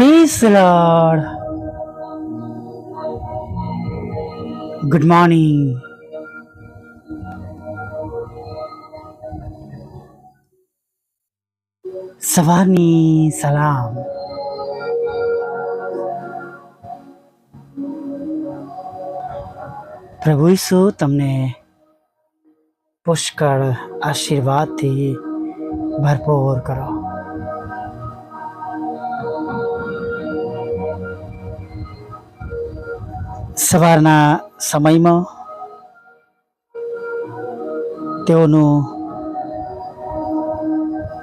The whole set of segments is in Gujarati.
Praise the Lord. Good morning. સવારની સલામ પ્રભુ ઈસુ તમને પુષ્કળ આશીર્વાદથી ભરપૂર કરો સવારના સમયમાં તેઓનું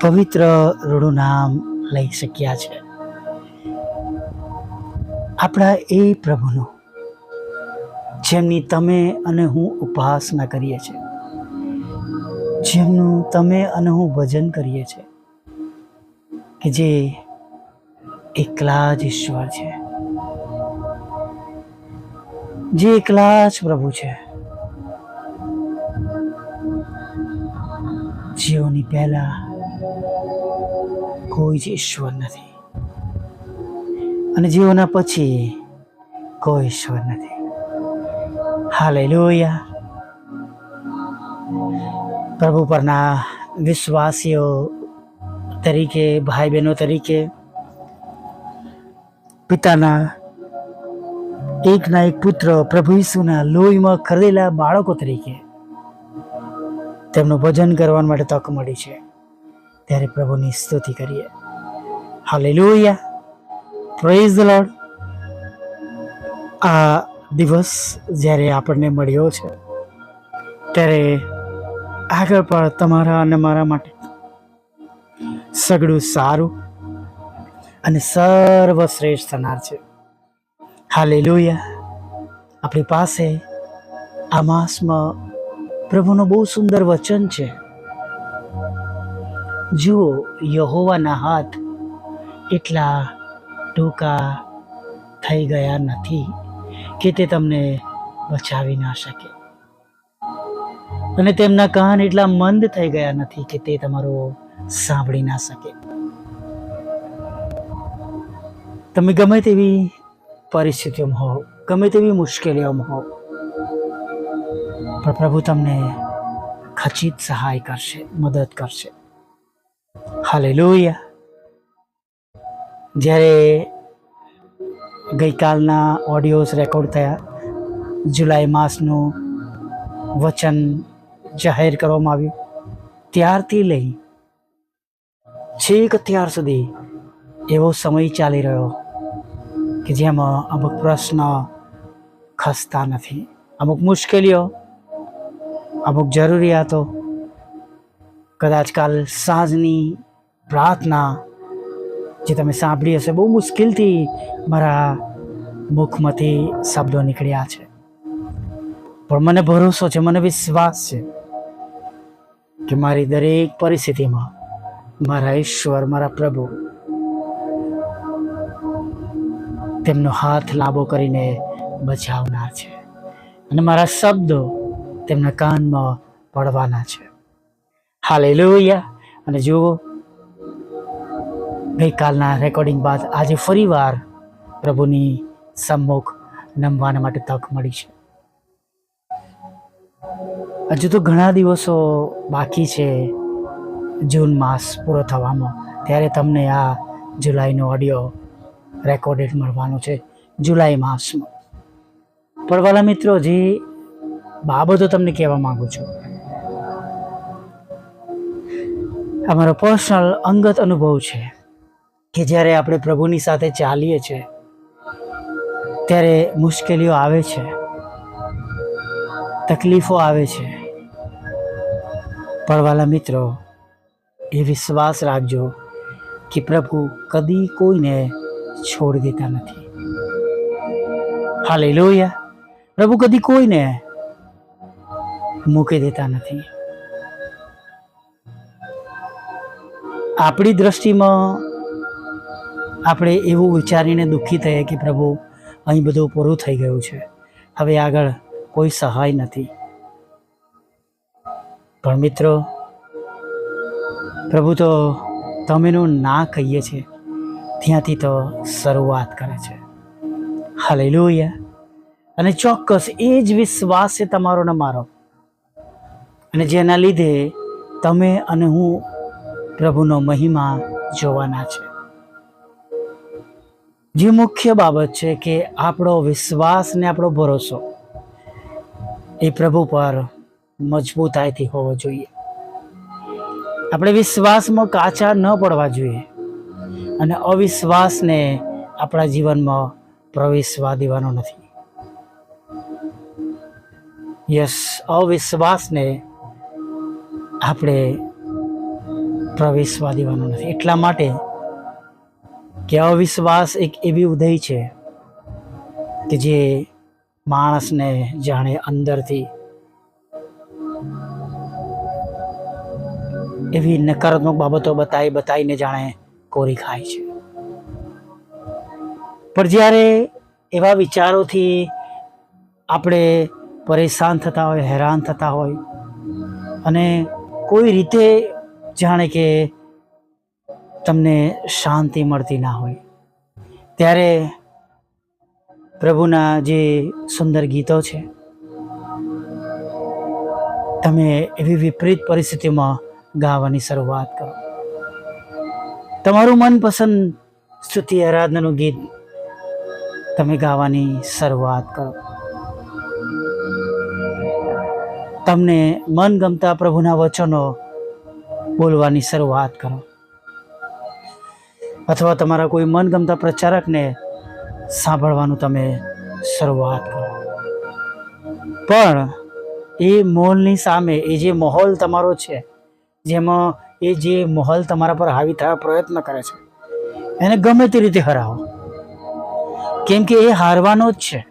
પવિત્ર રૂડું નામ લઈ શક્યા છે. આપણા એ પ્રભુનું, જેમની તમે અને હું ઉપાસના કરીએ છીએ, જેમનું તમે અને હું ભજન કરીએ છીએ, કે જે એકલા જ ઈશ્વર છે. જે એકલા જ પ્રભુ છે. જેઓની પહેલા કોઈ જ ઈશ્વર નથી. અને જેઓના પછી કોઈ ઈશ્વર નથી. હાલેલુયા. પ્રભુ પરના વિશ્વાસીઓ તરીકે, ભાઈ બહેનો તરીકે, પિતાના એકના એક પુત્ર પ્રભુ ઈસુના લોહીમાં ખરેલા બાળકો તરીકે તેમનું ભજન કરવા માટે તક મળી છે. ત્યારે પ્રભુની સ્તુતિ કરીએ. હાલેલુયા. પ્રેઝ ધ લોર્ડ આ દિવસ જ્યારે આપણને મળ્યો છે, ત્યારે આગળ પણ તમારા અને મારા માટે સગડું સારું અને સર્વશ્રેષ્ઠ થનાર છે. હાલેલુયા. આપણી પાસે આ માસમાં પ્રભુનું બહુ સુંદર વચન છે. જુઓ યહોવાના હાથ એટલા ટૂંકા થઈ ગયા નથી કે તે તમને બચાવી ના શકે. અને તેમના કાન એટલા મંદ થઈ ગયા નથી કે તે તમારો સાંભળી ના શકે. તમે ગમે તેવી પરિસ્થિતિઓમાં હોવ, ગમે તેવી મુશ્કેલીઓમાં હોવ. પણ પ્રભુ તમને ખચિત સહાય કરશે, મદદ કરશે. હાલેલુયા. જ્યારે ગઈકાલના ઓડિયોઝ રેકોર્ડ થયા, જુલાઈ માસનું વચન જાહેર કરવામાં આવ્યું, ત્યારથી લઈ છેક અત્યાર સુધી એવો સમય ચાલી રહ્યો કે જેમાં અમુક પ્રશ્ન ખસતા નથી. અમુક મુશ્કેલીઓ, અમુક જરૂરિયાતો, કદાચ કાલ સાંજની પ્રાર્થના જે તમે સાંભળી હશે, બહુ મુશ્કેલથી મારા મુખમાંથી શબ્દો નીકળ્યા છે. પણ મને ભરોસો છે, મને વિશ્વાસ છે કે મારી દરેક પરિસ્થિતિમાં મારા ઈશ્વર, મારા પ્રભુ તેમનો હાથ લાંબો કરીને બચાવનાર છે અને મારા શબ્દો તેમના કાનમાં પડવાના છે. હાલેલુયા. અને જુઓ, ગઈકાલના રેકોર્ડિંગ બાદ આજે ફરીવાર પ્રભુની સમ્મુખ નમવાના માટે તક મળી છે. હજુ તો ઘણા દિવસો બાકી છે જૂન માસ પૂરો થવામાં. ત્યારે તમને આ જુલાઈનો ઓડિયો રેકોર્ડેડ મળવાનું છે જુલાઈ માસમાં. પણ વાલા મિત્રો, જે, બાબતો તમને કહેવા માંગુ છું. અમારો પર્સનલ અંગત અનુભવ છે કે જ્યારે આપણે પ્રભુની સાથે ચાલીએ છીએ, ત્યારે મુશ્કેલીઓ આવે છે, તકલીફો આવે છે. પરવાલા મિત્રો, એ વિશ્વાસ રાખજો કે પ્રભુ કદી કોઈને છોડી દેતા નથી. હાલે લોહિયા પ્રભુ કદી કોઈને મૂકી દેતા નથી. આપણી દ્રષ્ટિમાં આપણે એવું વિચારીને દુઃખી થઈએ કે પ્રભુ, અહીં બધું પૂરું થઈ ગયું છે. હવે આગળ કોઈ સહાય નથી. પણ મિત્રો, પ્રભુ તો તમેનું ના કહીએ છીએ. ત્યાંથી તો શરૂઆત કરે છે. હાલેલુયા. અને ચોક્કસ એ જ વિશ્વાસ છે તમારો ને મારો. અને જેના લીધે તમે અને હું પ્રભુનો મહિમા જોવાના છે. જે મુખ્ય બાબત છે કે આપણો વિશ્વાસ ને આપણો ભરોસો એ પ્રભુ પર મજબૂતાઈથી હોવો જોઈએ. આપણે વિશ્વાસમાં કાચા ન પડવા જોઈએ. અને અવિશ્વાસને આપણા જીવનમાં પ્રવેશવા દેવાનો નથી. યસ, અવિશ્વાસને આપણે પ્રવેશવા દેવાનો નથી. એટલા માટે કે અવિશ્વાસ એક એવી ઉદય છે કે જે માણસને જાણે અંદરથી એવી નકારાત્મક બાબતો બતાવી બતાવીને જાણે કોરી ખાય છે. પણ જ્યારે એવા વિચારોથી આપણે પરેશાન થતા હોય, હેરાન થતા હોય, અને કોઈ રીતે જાણે કે તમને શાંતિ મળતી ના હોય, ત્યારે પ્રભુના જે સુંદર ગીતો છે, તમે એવી વિપરીત પરિસ્થિતિમાં ગાવાની શરૂઆત કરો. તમારું મનપસંદ સ્તુતિ આરાધનાનું ગીત તમે ગાવાની શરૂઆત કરો. તમને મનગમતા પ્રભુના વચનો બોલવાની શરૂઆત કરો. અથવા તમારા કોઈ મનગમતા પ્રચારકને સાંભળવાનું તમે શરૂઆત કરો. પણ એ મોલની સામે, એ જે માહોલ તમારો છે, જેમાં એ જે માહોલ તમારા પર હાવી થવા પ્રયત્ન કરે છે, એને ગમે તે રીતે હરાવો. કેમ કે એ હારવાનો જ છે.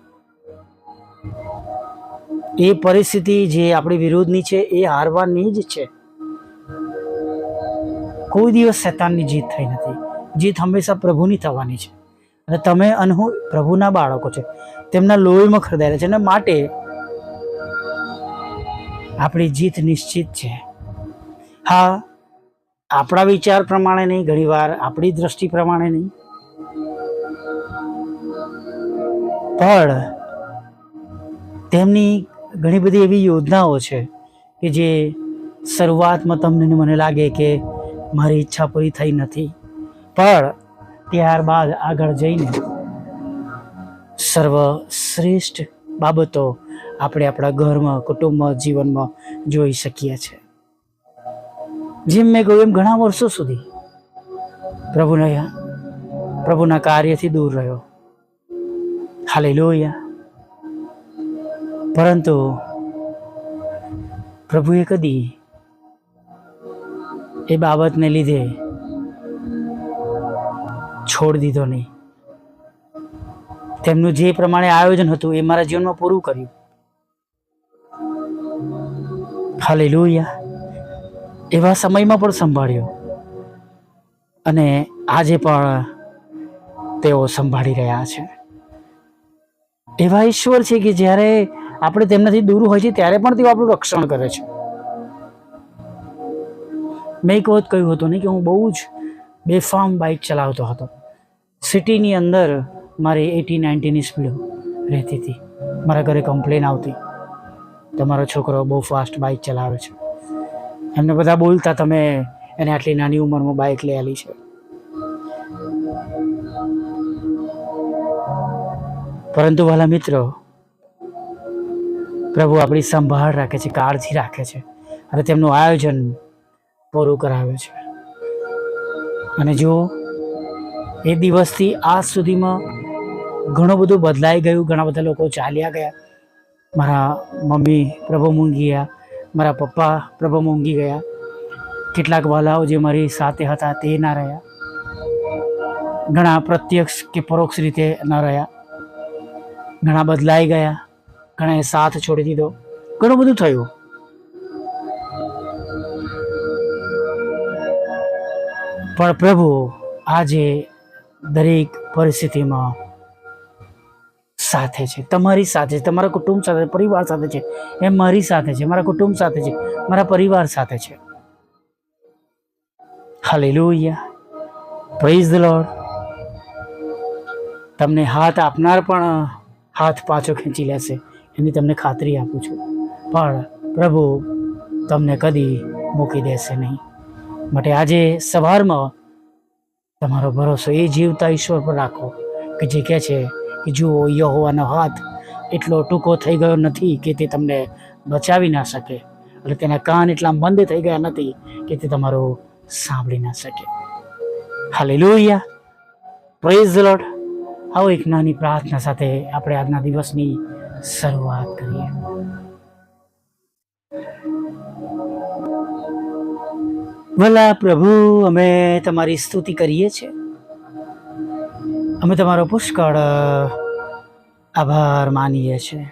એ પરિસ્થિતિ જે આપણી વિરોધની છે, એ હારવાની જ છે. કોઈ દિવસ શૈતાનની જીત થઈ નથી. જીત હંમેશા પ્રભુની થવાની છે. અને તમે અને હું પ્રભુના બાળકો છે. તેમના લોહીમાં ખરીદાયેલા છે. અને માટે આપણી જીત નિશ્ચિત છે. હા આપણા વિચાર પ્રમાણે નહીં ઘણીવાર આપણી દ્રષ્ટિ પ્રમાણે નહીં. પણ તેમની ઘણી બધી એવી યોજનાઓ છે કે જે શરૂઆતમાં તમને મને લાગે કે મારી ઈચ્છા પૂરી થઈ નથી. પણ ત્યારબાદ આગળ જઈને સર્વશ્રેષ્ઠ બાબતો આપણે આપણા ઘરમાં, કુટુંબમાં, જીવનમાં જોઈ શકીએ છીએ. જેમ મેં કહ્યું એમ ઘણા વર્ષો સુધી પ્રભુના પ્રભુના કાર્યથી દૂર રહ્યો. હાલે લોહિયા પરંતુ પ્રભુએ કદી એ બાબતને લીધે છોડ દીધો નહીં. તેમનું જે પ્રમાણે આયોજન હતું એ મારા જીવનમાં પૂરું કર્યું. હાલે લોહિયા એવા સમયમાં પણ સંભાળ્યો. અને આજે પણ તેઓ સંભાળી રહ્યા છે. એવા ઈશ્વર છે કે જ્યારે આપણે તેમનાથી દૂર હોય છે, ત્યારે પણ તેઓ આપણું રક્ષણ કરે છે. મેં એક વખત કહ્યું હતું ને કે હું બહુ જ બેફામ બાઇક ચલાવતો હતો. સિટીની અંદર મારી એટી નાઇન્ટીની સ્પીડ રહેતી હતી. મારા ઘરે કમ્પ્લેન આવતી. તમારો છોકરો બહુ ફાસ્ટ બાઇક ચલાવે છે. એમને બધા બોલતા તમે, એને આટલી નાની ઉંમરમાં બાઇક લઈ આલી છે. પરંતુ વાલા મિત્રો, પ્રભુ આપણી સંભાળ રાખે છે, કાળજી રાખે છે અને તેમનું આયોજન પૂરું કરાવે છે. અને જો એ દિવસથી આજ સુધીમાં ઘણું બધું બદલાઈ ગયું, ઘણા બધા લોકો ચાલ્યા ગયા, મારા મમ્મી પ્રભુ મૂંગી ગયા મારા પપ્પા પ્રભુ મૂંઘી ગયા. કેટલાક વાલાઓ જે મારી સાથે હતા તે ના રહ્યા. ઘણા પ્રત્યક્ષ કે પરોક્ષ રીતે ન રહ્યા. ઘણા બદલાઈ ગયા. ઘણાએ સાથ છોડી દીધો. ઘણું બધું થયું. પણ પ્રભુ આજે દરેક પરિસ્થિતિમાં સાથે છે, તમારી સાથે છે, તમારા કુટુંબ સાથે પરિવાર સાથે છે, એ મારી સાથે છે, મારા કુટુંબ સાથે છે, મારા પરિવાર સાથે છે. હાલેલુયા પ્રેઝ ધ લોર્ડ તમને હાથ આપનાર પણ હાથ પાછો ખેંચી લેશે, એની તમને ખાતરી આપું છું. પણ પ્રભુ તમને કદી મૂકી દેશે નહીં. માટે આજે સવારમાં તમારો ભરોસો એ જીવતા ઈશ્વર પર રાખો કે જે કહે છે જુઓ, યહોવાનો હાથ એટલો ટૂંકો થઈ ગયો નથી કે તે તમને બચાવી ના શકે. એટલે તેના કાન એટલા બંધ થઈ ગયા નથી કે તે તમારું સાંભળી ના શકે. હાલેલુયા. પ્રેઝ લોડ આવો એક નાની પ્રાર્થના સાથે આપણે આજના દિવસની શરૂઆત કરીએ. ભલા પ્રભુ, અમે તમારી સ્તુતિ કરીએ છીએ. અમે તમારો પુષ્કળ આભાર માનીએ છીએ.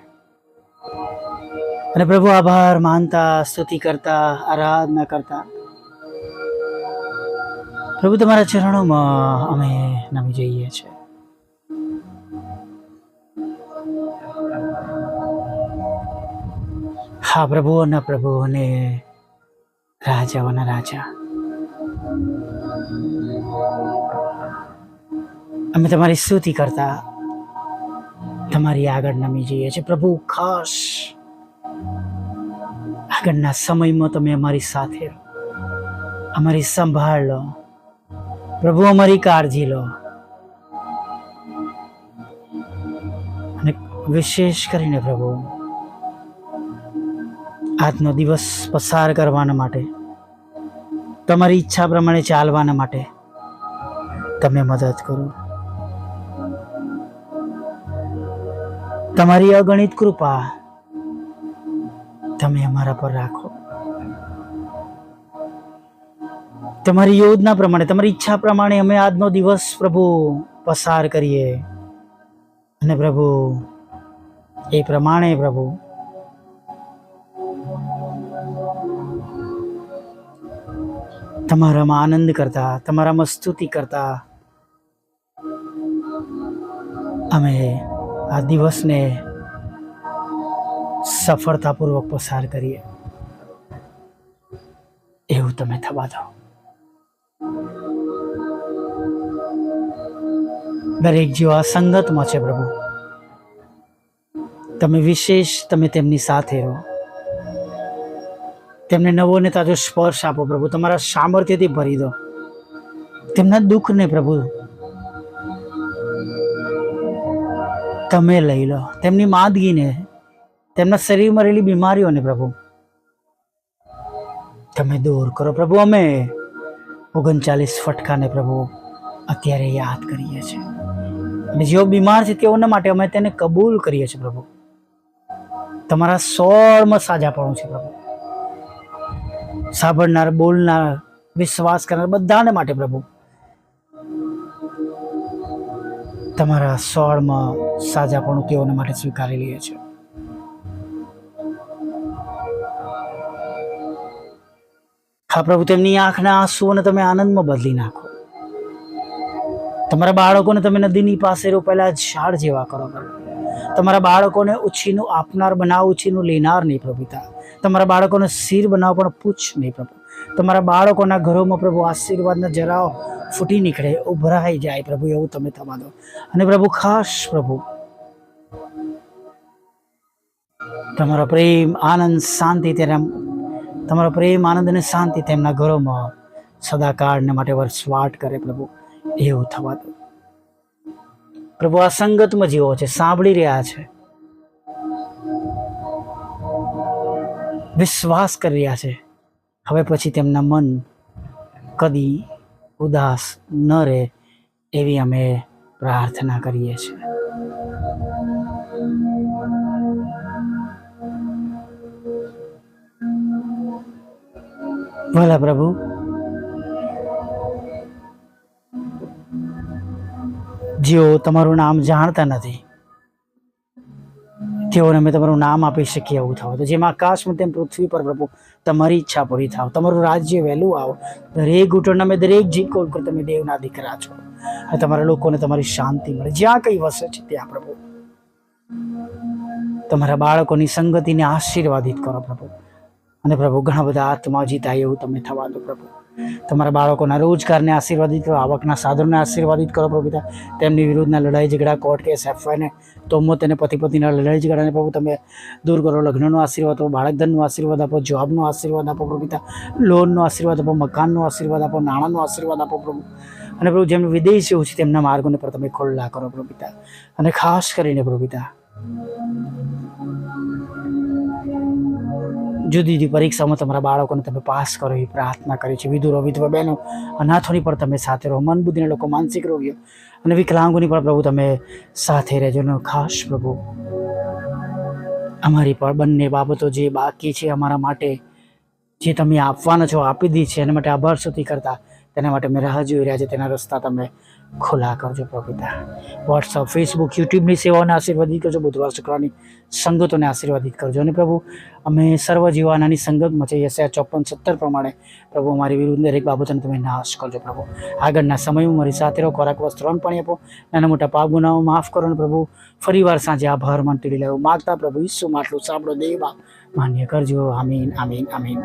અને પ્રભુ આભાર માનતા, સ્તુતિ કરતા, આરાધના કરતા. પ્રભુ તમારા ચરણોમાં અમે નમી જઈએ છીએ. હા પ્રભુઓના પ્રભુ અને રાજાઓના રાજા અમે તમારી સ્તુતિ કરતા તમારી આગળ નમી જઈએ છીએ. પ્રભુ, ખાસ આગળના સમયમાં તમે અમારી સાથે અમારી સંભાળ લો. પ્રભુ, અમારી કાળજી લો. અને વિશેષ કરીને પ્રભુ, આજનો દિવસ પસાર કરવાના માટે, તમારી ઈચ્છા પ્રમાણે ચાલવાના માટે તમે મદદ કરો. તમારી અગણિત કૃપા તમે અમારા પર રાખો. તમારી યોજના પ્રમાણે, તમારી ઈચ્છા પ્રમાણે અમે આજનો દિવસ પ્રભુ પસાર કરીએ. અને પ્રભુ, એ પ્રમાણે પ્રભુ, તમારામાં આનંદ કરતા, તમારામાં સ્તુતિ કરતા, અમે આ દિવસને સફળતાપૂર્વક પસાર કરીએ. એવું તમે થવા દો. દરેક જીવ આ સંગતમાં છે પ્રભુ. તમે વિશેષ તમે તેમની સાથે રહો. તેમને નવો ને તાજો સ્પર્શ આપો પ્રભુ. તમારા સામર્થ્યથી ભરી દો. તેમના દુઃખને પ્રભુ તમે લઈ લો. તેમની માદગીને, તેમના શરીરમાં રહેલી બીમારીઓને પ્રભુ. તમે દૂર કરો પ્રભુ, અમે ઓગણચાલીસ ફટકાને પ્રભુ અત્યારે યાદ કરીએ છીએ. અને જેઓ બીમાર છે તેઓના માટે અમે તેને કબૂલ કરીએ છીએ પ્રભુ. તમારા સોળમાં સાજાપણું છે પ્રભુ. સાંભળનાર, બોલનાર, વિશ્વાસ કરનાર બધાને માટે પ્રભુ. તમારા સોળમાં સાજાપણું તેઓને માટે સ્વીકારી લઈએ છીએ હા પ્રભુ, તેમની આંખના આંસુઓને તમે આનંદમાં બદલી નાખો. તમારા બાળકોને તમે નદીની પાસે રોપેલા ઝાડ જેવા કરો. તમારા બાળકોને ઉછીનું આપનાર બનાવ, ઉછીનું લેનાર નહીં પ્રભુ પિતા તમારા બાળકોને શિર બનાવો, પણ પૂછ નહીં પ્રભુ. તમારા બાળકોના ઘરોમાં પ્રભુ આશીર્વાદના જરાઓ ફૂટી નીકળે, ઉભરાઈ જાય પ્રભુ, એવું તમે થવા દો. અને પ્રભુ, ખાસ પ્રભુ, તમારો પ્રેમ, આનંદ, શાંતિ તેના તમારો પ્રેમ, આનંદ અને શાંતિ તેમના ઘરોમાં સદાકાળને માટે વરસવાટ કરે પ્રભુ, એવું થવા દો. પ્રભુ, આ સંગતમાં જીવો છે, સાંભળી રહ્યા છે. વિશ્વાસ કરી રહ્યા છે. હવે પછી તેમના મન કદી ઉદાસ ન રહે એવી અમે પ્રાર્થના કરીએ છીએ. ભલા પ્રભુ. જેઓ તમારું નામ જાણતા નથી તેઓને અમે તમારું નામ આપી શકીએ એવું થાવ. તો જેમાં આકાશમાં તેમ પૃથ્વી પર પ્રભુ, તમારી ઈચ્છા પૂરી થાવ. તમારું રાજ્ય વહેલું આવો. દરેક ઘૂંટણ અમે દરેક જી કોલ તમે દેવના દીકરા છો. અને તમારા લોકોને તમારી શાંતિ મળે. જ્યાં કંઈ વસે છે ત્યાં પ્રભુ. તમારા બાળકોની સંગતિને આશીર્વાદિત કરો પ્રભુ. અને પ્રભુ, ઘણા બધા આત્મા જીતાય એવું તમે થવા દો પ્રભુ. તમારા બાળકોના રોજગારને આશીર્વાદિત કરો, આવકના સાધનોને આશીર્વાદિત કરો પ્રભુ પિતા તેમની વિરુદ્ધના લડાઈ ઝઘડા કોર્ટ કેસ એફઆઈને તોમો તેને પતિ પત્નીના લડાઈ ઝઘડાને પ્રભુ તમે દૂર કરો, લગ્નનો આશીર્વાદ આપો, બાળકધનનો આશીર્વાદ આપો જોબનો આશીર્વાદ આપો પ્રભુ પિતા લોનનો આશીર્વાદ આપો, મકાનનો આશીર્વાદ આપો, નાણાંનો આશીર્વાદ આપો, પ્રભુ. અને પ્રભુ જેમને વિદેશીઓ છે, તેમના માર્ગોને પર તમે ખોલ્લા કરો પ્રભુ પિતા અને ખાસ કરીને પ્રભુ પિતા જુદી જુદી પરીક્ષામાં તમારા બાળકોને તમે પાસ કરો એવી પ્રાર્થના કરી છે. વિધુરો, વિધવા બહેનો, અનાથોની પણ તમે સાથે રહો. મન બુદ્ધિના લોકો માનસિક રોગીઓ અને વિકલાંગોની પણ પ્રભુ તમે સાથે રહેજો. અને ખાસ પ્રભુ, અમારી પણ બંને બાબતો જે બાકી છે અમારા માટે, જે તમે આપવાના છો, આપી દી છે, એના માટે આભાર સુધી કરતા તેના માટે અમે રાહ જોઈ રહ્યા છે તેના રસ્તા તમે ખુલ્લા કરજો પ્રભુતા. વોટ્સઅપ ફેસબુક યુટ્યુબની સેવાઓને આશીર્વાદિત કરજો. બુધવાર શુક્રવારની સંગતોને આશીર્વાદિત કરજો. અને પ્રભુ, અમે સર્વ જીવાનાની સંગતમાં છે યસ્યા ચોપન સત્તર પ્રમાણે પ્રભુ અમારી વિરુદ્ધ દરેક બાબતોને તમે નાશ કરજો પ્રભુ. આગળના સમયમાં મારી સાથે રહો. ખોરાક, વસ્ત્ર પાણી આપો. નાના મોટા પાપ, ગુનાઓ માફ કરો. ને પ્રભુ, ફરીવાર સાંજે આભાર માનતી લેવું માગતા પ્રભુ ઈસુ માટલું સાંભળો. દેવા માન્ય કરજો. આમીન આમીન આમીન.